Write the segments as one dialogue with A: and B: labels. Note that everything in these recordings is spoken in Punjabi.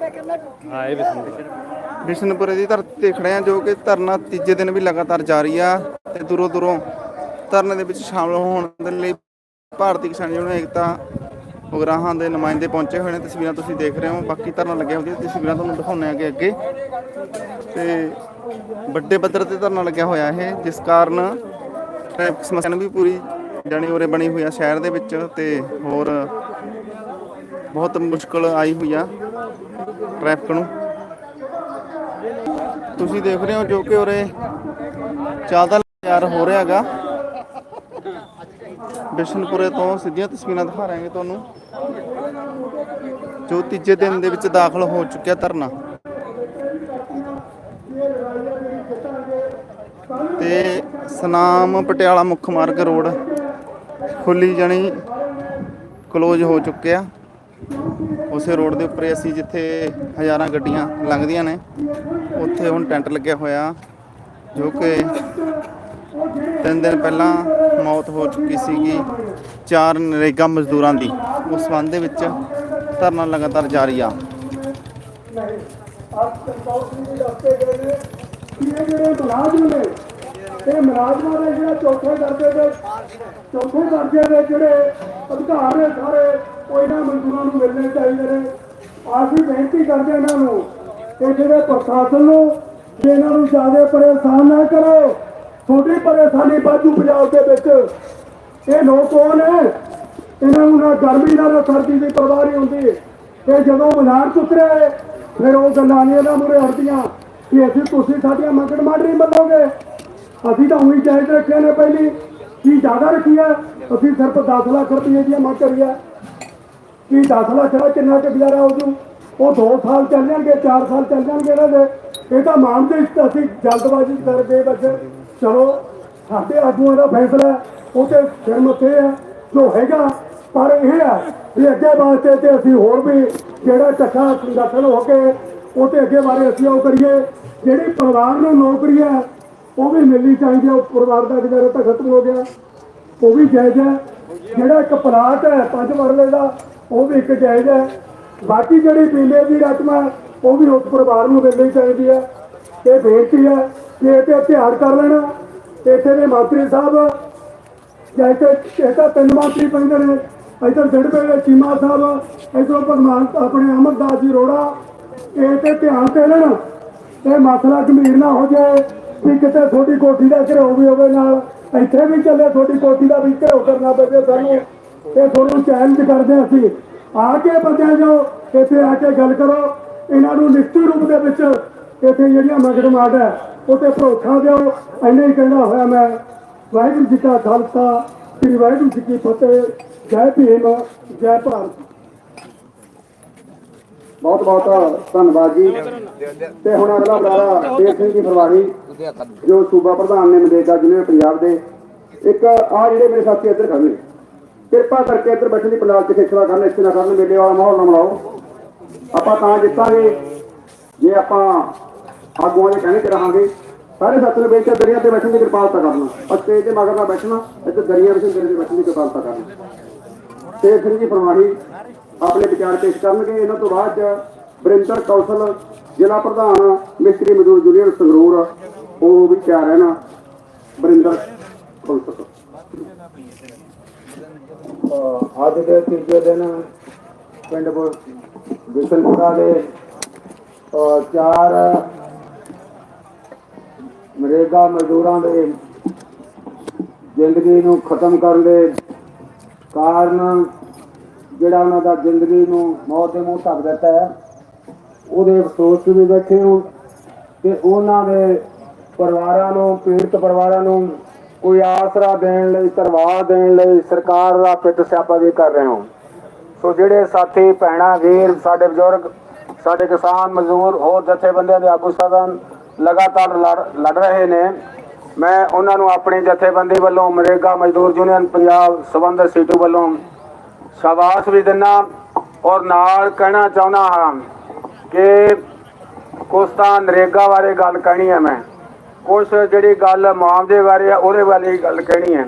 A: ਹਾਂ ਇਹ ਬਿਸਮਿਲ੍ਲਾ
B: ਬਿਸ਼ਨਪੁਰੇ ਦੀ ਧਰਤੀ ਤੇ ਖੜੇ ਆ ਜੋ ਕਿ ਧਰਨਾ ਤੀਜੇ ਦਿਨ ਵੀ ਲਗਾਤਾਰ ਜਾਰੀ ਆ ਤੇ ਦੂਰੋਂ ਦੂਰੋਂ ਧਰਨੇ ਦੇ ਵਿੱਚ ਸ਼ਾਮਲ ਹੋਣ ਦੇ ਲਈ ਭਾਰਤੀ ਕਿਸਾਨ ਯੂਨੀਅਨ ਏਕਤਾ ਉਗਰਾਹਾਂ ਦੇ ਨੁਮਾਇੰਦੇ ਪਹੁੰਚੇ ਹੋਏ ਨੇ। ਤਸਵੀਰਾਂ ਤੁਸੀਂ ਦੇਖ ਰਹੇ ਹੋ। ਬਾਕੀ ਧਰਨਾ ਲੱਗਿਆ ਹੋਇਆ। ਤਸਵੀਰਾਂ ਤੁਹਾਨੂੰ ਦਿਖਾਉਂਦੇ ਆਗੇ ਅੱਗੇ ਤੇ ਵੱਡੇ ਪੱਧਰ ਤੇ ਧਰਨਾ ਲੱਗਿਆ ਹੋਇਆ ਇਹ, ਜਿਸ ਕਾਰਨ ਟ੍ਰੈਫਿਕ ਸਮੱਸਿਆ ਨੂੰ ਵੀ ਪੂਰੀ ਜਾਣੀ ਉਰੇ ਬਣੀ ਹੋਈ ਆ ਸ਼ਹਿਰ ਦੇ ਵਿੱਚ ਤੇ ਹੋਰ ਬਹੁਤ ਮੁਸ਼ਕਲ ਆਈ ਹੋਈ ਆ। ਟ੍ਰੈਫਿਕ ਨੂੰ। ਤੁਸੀਂ ਦੇਖ ਰਹੇ ਹੋ ਜੋ ਕਿ ਉਰੇ ਚੱਲਦਾ ਤਿਆਰ ਹੋ ਰਿਹਾ ਹੈਗਾ। ਬਿਸ਼ਨਪੁਰੇ ਤੋਂ ਸਿੱਧੀਆਂ ਤਸਵੀਰਾਂ ਦਿਖਾ ਰਹੇ ਤੁਹਾਨੂੰ। ਜੋ ਤੀਜੇ ਦਿਨ ਦੇ ਵਿੱਚ ਦਾਖਲ ਹੋ ਚੁੱਕਿਆ ਧਰਨਾ। ਤੇ ਸਨਾਮ ਪਟਿਆਲਾ ਮੁੱਖ ਮਾਰਗ ਰੋਡ ਖੁੱਲੀ ਜਾਣੀ ਕਲੋਜ਼ ਹੋ ਚੁੱਕਿਆ। ਉਸੇ ਰੋਡ ਦੇ ਉੱਪਰ ਅਸੀਂ ਜਿੱਥੇ ਹਜ਼ਾਰਾਂ ਗੱਡੀਆਂ ਲੰਘਦੀਆਂ ਨੇ, ਉੱਥੇ ਹੁਣ ਟੈਂਟ ਲੱਗਿਆ ਹੋਇਆ, ਜੋ ਕਿ ਤਿੰਨ ਦਿਨ ਪਹਿਲਾਂ ਮੌਤ ਹੋ ਚੁੱਕੀ ਸੀਗੀ ਚਾਰ ਨਰੇਗਾ ਮਜ਼ਦੂਰਾਂ ਦੀ। ਉਸ ਸੰਬੰਧ ਦੇ ਵਿੱਚ ਧਰਨਾ ਲਗਾਤਾਰ ਜਾਰੀ ਆ।
C: ਇਹ ਜਿਹੜੇ ਮੁਲਾਜ਼ਮ ਨੇ ਇਹ ਮੁਲਾਜ਼ਮਾਂ ਦੇ ਜਿਹੜਾ ਚੌਥੇ ਦਰਜੇ ਦੇ ਚੌਥੇ ਦਰਜੇ ਦੇ ਜਿਹੜੇ ਅਧਿਕਾਰ ਨੇ ਸਾਰੇ, ਉਹ ਇਹਨਾਂ ਮਜ਼ਦੂਰਾਂ ਨੂੰ ਮਿਲਣੇ ਚਾਹੀਦੇ ਨੇ। ਅਸੀਂ ਬੇਨਤੀ ਕਰਦੇ ਇਹਨਾਂ ਨੂੰ ਕਿ ਜਿਹੜੇ ਪ੍ਰਸ਼ਾਸਨ ਨੂੰ, ਜੇ ਇਹਨਾਂ ਨੂੰ ਜ਼ਿਆਦਾ ਪਰੇਸ਼ਾਨ ਨਾ ਕਰੋ, ਤੁਹਾਡੀ ਪਰੇਸ਼ਾਨੀ ਬਾਜੂ ਪੰਜਾਬ ਦੇ ਵਿੱਚ। ਇਹ ਲੋਕ ਕੌਣ ਹੈ, ਇਹਨਾਂ ਨੂੰ ਨਾ ਗਰਮੀ ਨਾਲ ਨਾ ਸਰਦੀ ਦੀ ਪਰਵਾਹ ਨਹੀਂ ਹੁੰਦੀ। ਇਹ ਜਦੋਂ ਬਾਜ਼ਾਰ ਚ ਫਿਰ ਉਹ ਗੱਲਾਂ ਨਹੀਂ ਇਹਨਾਂ ਮੂਰੇ ਹਟਦੀਆਂ ਕਿ ਅਸੀਂ ਤੁਸੀਂ ਸਾਡੀਆਂ ਮੰਗਣ ਮੰਡ ਨਹੀਂ ਮੰਨੋਗੇ। ਅਸੀਂ ਤਾਂ ਉਹੀ ਜਾਇਜ਼ ਰੱਖਿਆ ਨੇ ਪਹਿਲੀ। ਕੀ ਜ਼ਿਆਦਾ ਰੱਖੀ ਹੈ ਅਸੀਂ ਸਿਰਫ 10 ਲੱਖ ਰੁਪਏ ਦੀ ਮੰਗ ਕਰੀ ਹੈ ਕੀ 10 ਲੱਖ ਦਾ ਕਿੰਨਾ ਕੁ ਗੁਜ਼ਾਰਾ ਹੋ ਜੂ ਉਹ 2 ਸਾਲ ਚੱਲ ਜਾਣਗੇ 4 ਸਾਲ ਚੱਲ ਜਾਣਗੇ ਇਹਨਾਂ ਦੇ। ਇਹ ਤਾਂ ਮਾਨਦੇ ਅਸੀਂ ਜਲਦਬਾਜ਼ੀ ਕਰਦੇ ਬਸ। ਚਲੋ, ਸਾਡੇ ਆਗੂਆਂ ਦਾ ਫੈਸਲਾ ਉਹ ਤੇ ਸਿਰ ਮੱਥੇ ਹੈ, ਜੋ ਹੈਗਾ। ਪਰ ਇਹ ਹੈ ਵੀ ਅੱਗੇ ਵਾਸਤੇ ਤੇ ਅਸੀਂ ਹੋਰ ਵੀ ਜਿਹੜਾ ਇਕੱਠਾ ਸੰਗਠਨ ਹੋ ਕੇ, ਉਹ ਤੇ ਅੱਗੇ ਬਾਰੇ ਅਸੀਂ ਉਹ ਕਰੀਏ। ਜਿਹੜੀ ਪਰਿਵਾਰ ਨੂੰ ਨੌਕਰੀ ਹੈ ਉਹ ਵੀ ਮਿਲਣੀ ਚਾਹੀਦੀ ਹੈ ਉਹ ਪਰਿਵਾਰ ਦਾ ਗੁਜ਼ਾਰਾ ਤਾਂ ਖਤਮ ਹੋ ਗਿਆ। ਉਹ ਵੀ ਜਾਇਜ਼ ਹੈ। ਜਿਹੜਾ ਇੱਕ ਪਲਾਟ ਹੈ, ਪੰਜ ਮਰਲੇ ਦਾ, ਉਹ ਵੀ ਇੱਕ ਜਾਇਜ਼ ਹੈ। ਬਾਕੀ ਜਿਹੜੀ ਪੀਲੇ ਦੀ ਰਕਮ ਹੈ, ਉਹ ਵੀ ਉਸ ਪਰਿਵਾਰ ਨੂੰ ਮਿਲਣੀ ਚਾਹੀਦੀ ਹੈ। ਇਹ ਬੇਨਤੀ ਹੈ ਕਿ ਇਹ ਤੇ ਧਿਆਨ ਕਰ ਲੈਣਾ। ਇੱਥੇ ਦੇ ਮੰਤਰੀ ਸਾਹਿਬ ਜੈਸੇ ਇਹ ਤਾਂ ਤਿੰਨ ਮੰਤਰੀ ਪੈਂਦੇ ਨੇ। ਇਧਰ ਡੜਬੇ ਦੇ ਚੀਮਾ ਸਾਹਿਬ, ਇਧਰੋਂ ਭਗਵਾਨ ਆਪਣੇ ਅਮਰਦਾਸ ਜੀ ਰੋੜਾ ਇਹ ਤੇ ਧਿਆਨ ਤੇ ਲੈਣ। ਇਹ ਮਸਲਾ ਗੰਭੀਰ ਨਾ ਹੋ ਜਾਏ। ਵੀ ਕਿਤੇ ਤੁਹਾਡੀ ਕੋਠੀ ਦਾ ਘਿਰਾਓ ਵੀ ਹੋਵੇ ਨਾਲ, ਇੱਥੇ ਵੀ ਚੱਲੇ, ਤੁਹਾਡੀ ਕੋਠੀ ਦਾ ਵੀ ਘਿਰਾਓ ਕਰਨਾ ਪਵੇ ਸਾਨੂੰ। ਇਹ ਤੁਹਾਨੂੰ ਚੈਲੰਜ ਕਰਦੇ ਹਾਂ ਅਸੀਂ। ਆ ਕੇ ਬੰਦਿਆਂ ਜੋ ਇੱਥੇ ਆ ਕੇ ਗੱਲ ਕਰੋ। ਇਹਨਾਂ ਨੂੰ ਲਿਖਤੀ ਰੂਪ ਦੇ ਵਿੱਚ ਇੱਥੇ ਜਿਹੜੀਆਂ ਮੰਗੜ ਮਾਡ ਹੈ, ਉੱਤੇ ਭਰੋਸਾ ਦਿਓ। ਇੰਨੇ ਹੀ ਕਹਿੰਦਾ ਹੋਇਆ ਮੈਂ। ਵਾਹਿਗੁਰੂ ਜੀ ਕਾ ਖਾਲਸਾ, ਸ੍ਰੀ ਵਾਹਿਗੁਰੂ ਜੀ ਕੀ ਫਤਿਹ। ਜੈ ਭੀਮ, ਜੈ ਭਾਰਤ। ਬਹੁਤ ਬਹੁਤ ਧੰਨਵਾਦ ਜੀ। ਤੇ ਹੁਣ ਅਗਲਾ ਬੁਲਾਰਾ ਦੇਵ ਸਿੰਘ ਜੀ ਫਰਵਾਹੀ ਜੋ ਸੂਬਾ ਪ੍ਰਧਾਨ ਨੇ ਮਨਰੇਗਾ ਜ਼ਿਲ੍ਹੇ ਪੰਜਾਬ ਦੇ ਇੱਕ ਆ ਜਿਹੜੇ ਮੇਰੇ ਸਾਥੀ ਇੱਧਰ ਖੜੇ ਨੇ ਕਿਰਪਾ ਕਰਕੇ ਇੱਧਰ ਬੈਠਣ ਦੀ ਪੰਡਾਲ ਚ ਖੇਚਲਾ ਕਰਨ ਇਸ ਤਰ੍ਹਾਂ ਕਰਨ ਮੇਲੇ ਵਾਲਾ ਮਾਹੌਲ ਨਾ ਬਣਾਓ। ਆਪਾਂ ਤਾਂ ਜਿੱਤਾਂਗੇ ਜੇ ਆਪਾਂ ਆਗੂਆਂ ਦੇ ਕਹਿਣੇ ਤੇ ਰਹਾਂਗੇ। ਸਾਰੇ ਸਾਥੀ ਨੂੰ ਬੇਨਤੀ ਦਰਿਆ ਤੇ ਬੈਠਣ ਦੀ ਕਿਰਪਾਲਤਾ ਕਰਨਾ। ਸਟੇਜ ਦੇ ਮਗਰ ਨਾ ਬੈਠਣਾ ਇੱਥੇ ਦਰਿਆ ਵਿੱਚ ਦਰਿਆ ਤੇ ਬੈਠਣ ਦੀ ਕਿਰਪਾਲਤਾ ਕਰਨਾ। ਤੇ ਸਿੰਘ ਜੀ ਫਰਮਾਨੀ ਆਪਣੇ ਵਿਚਾਰ ਪੇਸ਼ ਕਰਨਗੇ। ਇਹਨਾਂ ਤੋਂ ਬਾਅਦ ਚ ਬਰਿੰਦਰ ਕੌਸ਼ਲ, ਜ਼ਿਲ੍ਹਾ ਪ੍ਰਧਾਨ, ਮਿਸਤਰੀ ਮਜ਼ਦੂਰ ਯੂਨੀਅਨ ਸੰਗਰੂਰ, ਉਹ ਵੀ ਤਿਆਰ ਹੈ ਨਾ ਬਰਿੰਦਰ ਅੱਜ ਦੇ ਤੀਜੇ ਦਿਨ ਪਿੰਡ ਬਿਸਲਪੁਰਾ ਦੇ ਚਾਰ ਨਰੇਗਾ ਮਜ਼ਦੂਰਾਂ ਦੇ ਜ਼ਿੰਦਗੀ ਨੂੰ ਖਤਮ ਕਰਨ ਦੇ ਕਾਰਨ ਜਿਹੜਾ ਉਹਨਾਂ ਦਾ ਜ਼ਿੰਦਗੀ ਨੂੰ ਮੌਤ ਦੇ ਮੂੰਹ ਧੱਕ ਦਿੱਤਾ ਹੈ, ਉਹਦੇ ਅਫਸੋਸ 'ਚ ਵੀ ਬੈਠੇ ਹੋ ਤੇ ਉਹਨਾਂ ਦੇ ਪਰਿਵਾਰਾਂ ਨੂੰ, ਪੀੜਤ ਪਰਿਵਾਰਾਂ ਨੂੰ ਕੋਈ ਆਸਰਾ ਦੇਣ ਲਈ ਧਰਵਾ ਦੇਣ ਲਈ ਸਰਕਾਰ ਦਾ ਪਿੱਟ ਸਿਆਪਾ ਵੀ ਕਰ ਰਹੇ ਹੋ ਸੋ ਜਿਹੜੇ ਸਾਥੀ, ਭੈਣਾਂ, ਵੀਰ, ਸਾਡੇ ਬਜ਼ੁਰਗ, ਸਾਡੇ ਕਿਸਾਨ, ਮਜ਼ਦੂਰ, ਹੋਰ ਜਥੇਬੰਦੀਆਂ ਦੇ ਆਗੂ ਸਾਹਿਬਾਨ ਲਗਾਤਾਰ ਲੜ- ਲੜ ਰਹੇ ਨੇ, ਮੈਂ ਉਹਨਾਂ ਨੂੰ ਆਪਣੀ ਜਥੇਬੰਦੀ ਵੱਲੋਂ ਮਰੇਗਾ ਮਜ਼ਦੂਰ ਯੂਨੀਅਨ ਪੰਜਾਬ ਸਬੰਧ ਸੀਟੂ ਵੱਲੋਂ ਸ਼ਾਬਾਸ਼ ਵੀ ਦਿੰਨਾ ਔਰ ਨਾਲ ਕਹਿਣਾ ਚਾਹੁੰਦਾ ਹਾਂ ਕਿ ਕੁਛ ਤਾਂ ਨਰੇਗਾ ਬਾਰੇ ਗੱਲ ਕਹਿਣੀ ਹੈ ਮੈਂ। ਕੁਛ ਜਿਹੜੀ ਗੱਲ ਮੁਆਵਜ਼ੇ ਬਾਰੇ ਆ, ਉਹਦੇ ਬਾਰੇ ਹੀ ਗੱਲ ਕਹਿਣੀ ਹੈ।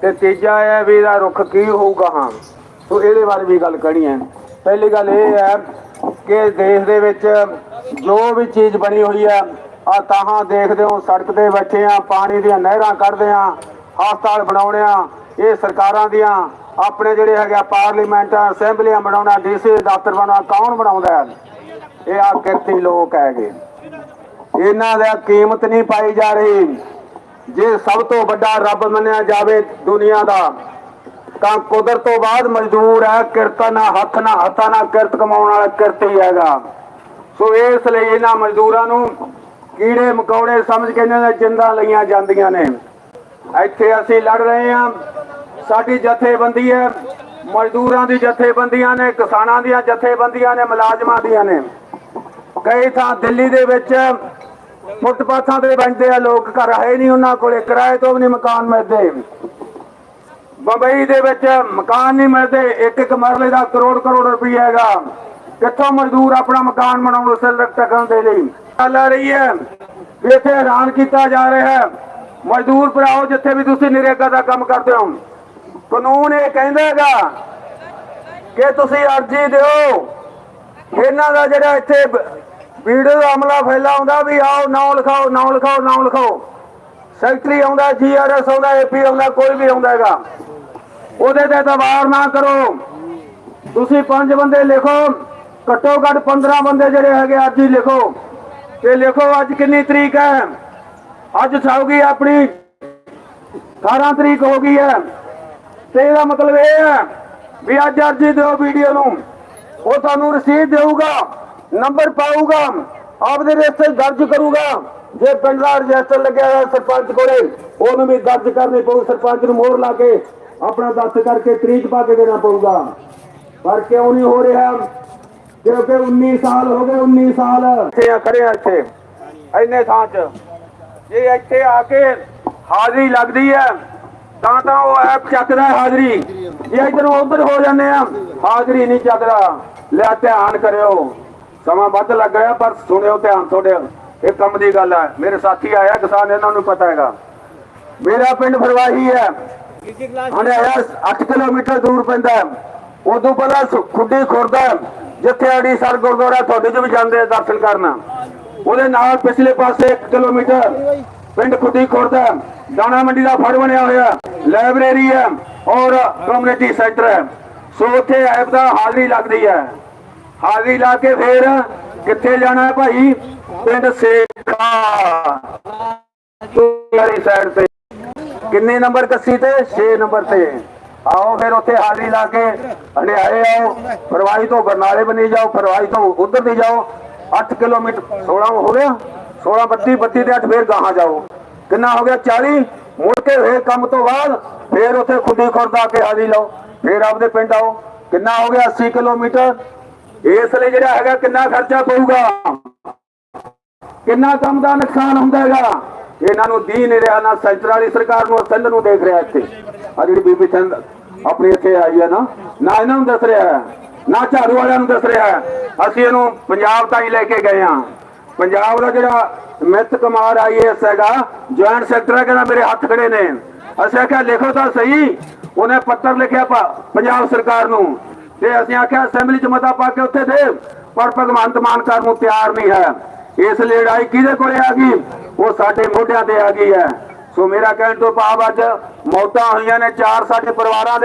C: ਤੇ ਤੀਜਾ ਹੈ ਵੀ ਇਹਦਾ ਰੁਖ ਕੀ ਹੋਊਗਾ ਹਾਂ, ਸੋ ਇਹਦੇ ਬਾਰੇ ਵੀ ਗੱਲ ਕਹਿਣੀ ਹੈ। ਪਹਿਲੀ ਗੱਲ ਇਹ ਹੈ
D: ਕਿ ਦੇਸ਼ ਦੇ ਵਿੱਚ ਜੋ ਵੀ ਚੀਜ਼ ਬਣੀ ਹੋਈ ਹੈ ਆ ਤਾਹਾਂ ਦੇਖਦੇ ਹੋ, ਸੜਕ ਤੇ ਬੈਠੇ ਆ ਪਾਣੀ ਦੀਆਂ ਨਹਿਰਾਂ ਕੱਢਦੇ ਆ ਹਸਪਤਾਲ ਬਣਾਉਣੇ ਆ ਇਹ ਸਰਕਾਰਾਂ ਦੀਆਂ ਆਪਣੇ ਜਿਹੜੇ ਹੈਗੇ ਆ ਪਾਰਲੀਮੈਂਟ ਅਸੈਂਬਲੀਆਂ ਬਣਾਉਣਾ, ਡੀਸੀ ਦਫ਼ਤਰ ਬਣਾਉਣਾ, ਕੌਣ ਬਣਾਉਂਦਾ ਹੈ? ਇਹ ਆ ਕਿਰਤੀ ਲੋਕ ਹੈਗੇ। ਇਹਨਾਂ ਦਾ ਕੀਮਤ ਨਹੀਂ ਪਾਈ ਜਾ ਰਹੀ। ਜੇ ਸਭ ਤੋਂ ਵੱਡਾ ਰੱਬ ਮੰਨਿਆ ਜਾਵੇ ਦੁਨੀਆ ਦਾ, ਤਾਂ ਕੁਦਰਤ ਤੋਂ ਬਾਅਦ ਮਜ਼ਦੂਰ ਹੈ, ਕਿਰਤਾਂ ਨਾ ਹੱਥ, ਨਾ ਹੱਥਾਂ ਨਾਲ ਕਿਰਤ ਕਮਾਉਣ ਵਾਲਾ ਕਿਰਤੀ ਹੈਗਾ। ਸੋ ਇਸ ਲਈ ਇਹਨਾਂ ਮਜ਼ਦੂਰਾਂ ਨੂੰ ਕੀੜੇ ਮਕੌੜੇ ਸਮਝ ਕੇ ਇਹਨਾਂ ਦੀਆਂ ਜਿੰਦਾਂ ਲਈਆਂ ਜਾਂਦੀਆਂ ਨੇ। ਇੱਥੇ ਅਸੀਂ ਲੜ ਰਹੇ ਹਾਂ। ਸਾਡੀ ਜਥੇਬੰਦੀ ਹੈ। ਮਜ਼ਦੂਰਾਂ ਦੀ ਜਥੇਬੰਦੀਆਂ ਨੇ, ਕਿਸਾਨਾਂ ਦੀਆਂ ਜਥੇਬੰਦੀਆਂ ਨੇ, ਮੁਲਾਜ਼ਮਾਂ ਦੀਆਂ ਨੇ। ਕਈ ਥਾਂ ਦਿੱਲੀ ਦੇ ਵਿੱਚ ਫੁੱਟਪਾਥਾਂ ਤੇ ਬੈਠਦੇ ਆ ਲੋਕ, ਘਰ ਆਏ ਨਹੀਂ ਉਹਨਾਂ ਕੋਲੇ ਕਿਰਾਏ ਤੋਂ ਵੀ ਨਹੀਂ ਮਕਾਨ ਮਿਲਦੇ। ਬੰਬਈ ਦੇ ਵਿੱਚ ਮਕਾਨ ਨਹੀਂ ਮਿਲਦੇ, ਇੱਕ ਇੱਕ ਮਰਲੇ ਦਾ ਕਰੋੜ ਕਰੋੜ ਰੁਪਈਆ ਹੈਗਾ। ਕਿੱਥੋਂ ਮਜ਼ਦੂਰ ਆਪਣਾ ਮਕਾਨ ਬਣਾਉਣ ਸਿਰ ਟਕਣ ਦੇ ਲਈ? ਗੱਲ ਆ ਰਹੀ ਹੈ ਵੀ ਇੱਥੇ ਹੈਰਾਨ ਕੀਤਾ ਜਾ ਰਿਹਾ ਹੈ। ਮਜ਼ਦੂਰ ਭਰਾਓ, ਜਿੱਥੇ ਵੀ ਤੁਸੀਂ ਨਰੇਗਾ ਦਾ ਕੰਮ ਕਰਦੇ ਹੋ ਕਾਨੂੰਨ ਇਹ ਕਹਿੰਦਾ ਹੈਗਾ ਕਿ ਤੁਸੀਂ ਅਰਜ਼ੀ ਦਿਓ। ਇਹਨਾਂ ਦਾ ਜਿਹੜਾ ਇੱਥੇ ਵੀਡੀਓ ਦਾ ਅਮਲਾ ਫੈਲਾ ਆਉਂਦਾ ਵੀ ਆਓ ਨਾਮ ਲਿਖਾਓ ਨਾਮ ਲਿਖਾਓ ਨਾਮ ਲਿਖਾਓ। ਸੈਕਟਰੀ ਆਉਂਦਾ ਜੀਆਰਐਸ ਆਉਂਦਾ ਏਪੀ ਆਉਂਦਾ, ਕੋਈ ਵੀ ਆਉਂਦਾ ਹੈਗਾ। ਉਹਦੇ ਤੇ ਦਬਾਅ ਨਾ ਕਰੋ। ਤੁਸੀਂ ਪੰਜ ਬੰਦੇ ਲਿਖੋ, ਘੱਟੋ ਘੱਟ 15 ਬੰਦੇ ਜਿਹੜੇ ਹੈਗੇ ਅੱਜ ਹੀ ਲਿਖੋ। ਤੇ ਲਿਖੋ, ਅੱਜ ਕਿੰਨੀ ਤਰੀਕ ਹੈ? ਅੱਜ ਸਾਉਗੀ ਆਪਣੀ। 18 ਤਰੀਕ ਹੋ ਗਈ ਹੈ। ਤੇ ਇਹਦਾ ਮਤਲਬ ਇਹ ਹੈ ਵੀ ਅੱਜ ਅਰਜੀ ਦਿਓ ਵੀਡੀਓ ਨੂੰ। ਉਹ ਤੁਹਾਨੂੰ ਰਸੀਦ ਦੇਊਗਾ ਨੰਬਰ ਪਾਊਗਾ, ਆਪਦੇ ਰਜਿਸਟਰ ਦਰਜ ਕਰੂਗਾ। ਜੇ ਪਿੰਡ ਦਾ ਰਜਿਸਟਰ ਲੱਗਿਆ ਹੋਇਆ ਸਰਪੰਚ ਕੋਲੇ, ਉਹਨੂੰ ਵੀ ਦਰਜ ਕਰਨੀ ਪਊ, ਸਰਪੰਚ ਨੂੰ ਮੋਹਰ ਲਾ ਕੇ ਆਪਣਾ ਦੱਸ ਕਰਕੇ ਤਰੀਕ ਪਾ ਕੇ ਦੇਣਾ ਪਊਗਾ। ਪਰ ਕਿਉਂ ਨਹੀਂ ਹੋ ਰਿਹਾ? ਕਿਉਂਕਿ 19 ਸਾਲ ਹੋ ਗਏ 19 ਸਾਲ। ਇੱਥੇ ਆ, ਖੜੇ ਇੱਥੇ। ਇੰਨੇ ਥਾਂ 'ਚ। ਜੇ ਇੱਥੇ ਆ ਕੇ ਹਾਜ਼ਰੀ ਲੱਗਦੀ ਹੈ ਤਾਂ ਤਾਂ ਉਹ ਐਪ ਚੱਕਦਾ ਹਾਜ਼ਰੀ। ਜੇ ਇਧਰੋਂ ਉਧਰ ਹੋ ਜਾਂਦੇ ਆ। ਹਾਜ਼ਰੀ ਨਹੀਂ ਚੱਕਦਾ। ਲਿਆ ਧਿਆਨ ਕਰਿਓ। ਸਮਾਂ ਵੱਧ ਲੱਗ ਰਿਹਾ, ਪਰ ਸੁਣਿਓ ਧਿਆਨ ਤੁਹਾਡੇ। ਇਹ ਕੰਮ ਦੀ ਗੱਲ ਹੈ। ਮੇਰੇ ਸਾਥੀ ਆਇਆ, ਕਿਸਾਨ ਇਹਨਾਂ ਨੂੰ ਪਤਾ ਹੈਗਾ। ਮੇਰਾ ਪਿੰਡ ਫਰਵਾਹੀ ਹੈ। ਹੰਡਿਆਇਆ 8 ਕਿਲੋਮੀਟਰ ਦੂਰ ਪੈਂਦਾ ਹੈ। ਉਦੋਂ ਪਹਿਲਾਂ ਖੁੱਡੀ ਖੁਰਦਾ ਜਿੱਥੇ ਅੜੀ ਸਰ ਗੁਰਦੁਆਰਾ, ਤੁਹਾਡੇ ਚ ਵੀ ਜਾਂਦੇ ਦਰਸ਼ਨ ਕਰਨ। ਉਹਦੇ ਨਾਲ ਪਿਛਲੇ ਪਾਸੇ 1 ਕਿਲੋਮੀਟਰ ਪਿੰਡ ਖੁੱਡੀ ਖੁਰਦਾ ਦਾਣਾ ਮੰਡੀ ਦਾ ਫੜ ਬਣਿਆ ਹੋਇਆ। ਲਾਇਬ੍ਰੇਰੀ ਹੈ ਔਰ ਕਮਿਊਨਿਟੀ ਸੈਂਟਰ ਹੈ। ਸੋ ਉੱਥੇ ਐਪ ਦਾ ਹਾਜ਼ਰੀ ਲੱਗਦੀ ਹੈ। ਹਾਜ਼ਰੀ ਲਾ ਕੇ ਫੇਰ ਕਿੱਥੇ ਜਾਣਾ ਹੈ ਭਾਈ? ਪਿੰਡ ਸੇਖਾ। ਵਾਲੀ ਸਾਈਡ ਤੇ। ਕਿੰਨੇ ਨੰਬਰ ਕੱਸੀ ਤੇ? 6 ਨੰਬਰ ਤੇ। ਆਓ ਫਿਰ ਉੱਥੇ ਹਾਜ਼ਰੀ ਲਾ ਕੇ ਹੰਡਿਆਏ ਆਓ। ਫਰਵਾਈ ਤੋਂ ਬਰਨਾਲੇ ਬਣੀ ਜਾਓ, ਫਰਵਾਈ ਤੋਂ ਉਧਰ ਦੀ ਜਾਓ। 8 ਕਿਲੋਮੀਟਰ 16 ਹੋ ਗਿਆ। 16 32 32 ਤੇ 8 ਫੇਰ ਗਾਹਾਂ ਜਾਓ। ਕਿੰਨਾ ਹੋ ਗਿਆ? 40 ਮੁੜ ਕੇ ਫੇਰ ਕੰਮ ਤੋਂ ਬਾਅਦ ਫੇਰ ਉੱਥੇ ਖੁੱਡੀ ਖੁਰਦ ਕੇ ਹਾਜ਼ਰੀ ਲਾਓ। ਫੇਰ ਆਪਦੇ ਪਿੰਡ ਆਓ। ਕਿੰਨਾ ਹੋ ਗਿਆ 80 ਕਿਲੋਮੀਟਰ? ਇਸ ਲਈ ਜਿਹੜਾ ਹੈਗਾ ਕਿੰਨਾ ਖਰਚਾ ਪਊਗਾ? ਕਿੰਨਾ ਕੰਮ ਦਾ ਨੁਕਸਾਨ ਹੁੰਦਾ ਹੈਗਾ? ਇਹਨਾਂ ਨੂੰ ਦੀ ਨਹੀਂ ਰਿਹਾ ਨਾ ਸੈਂਟਰ ਵਾਲੀ ਸਰਕਾਰ ਨੂੰ ਸਿੰਧ ਨੂੰ ਦੇਖ ਰਿਹਾ ਇੱਥੇ। ਆ ਜਿਹੜੀ ਬੀਬੀ ਸਿੰਧ ਆਪਣੀ ਇੱਥੇ ਆਈ ਹੈ ਨਾ ਨਾ ਇਹਨਾਂ ਨੂੰ ਦੱਸ ਰਿਹਾ ਹੈ, ਨਾ ਝਾੜੂ ਵਾਲਿਆਂ ਨੂੰ ਦੱਸ ਰਿਹਾ ਹੈ। ਅਸੀਂ ਇਹਨੂੰ ਪੰਜਾਬ ਤਾਈਂ ਲੈ ਕੇ ਗਏ ਹਾਂ। ਪੰਜਾਬ ਦਾ ਜਿਹੜਾ ਮਿੱਤ ਕੁਮਾਰ ਆਈਐਸ ਹੈਗਾ ਜੁਆਇੰਟ ਸੈਕਟਰ ਕਹਿੰਦਾ ਮੇਰੇ ਹੱਥ ਖੜੇ ਨੇ। ਅਸੀਂ ਆਖਿਆ, ਲਿਖੋ ਤਾਂ ਸਹੀ। ਉਹਨੇ ਪੱਤਰ ਲਿਖਿਆ ਪੰਜਾਬ ਸਰਕਾਰ ਨੂੰ। ਤੇ ਅਸੀਂ ਆਖਿਆ, ਅਸੈਂਬਲੀ ਚ ਮਤਾ ਪਾ ਕੇ ਉੱਥੇ ਦੇ। ਪਰ ਭਗਵੰਤ ਮਾਨ ਕਰਨ ਨੂੰ ਤਿਆਰ ਨਹੀਂ ਹੈ। ਇਸ ਲੜਾਈ ਕਿਹਦੇ ਕੋਲੇ ਆ ਗਈ? ਉਹ ਸਾਡੇ ਮੋਢਿਆਂ ਤੇ ਆ ਗਈ ਹੈ। ਸੋ ਮੇਰਾ ਕਹਿਣ ਤੋਂ ਭਾਵ ਅੱਜ ਮੌਤਾਂ ਹੋਈਆਂ ਨੇ ਚਾਰ ਸਾਡੇ ਪਰਿਵਾਰਾਂ ਦੇ।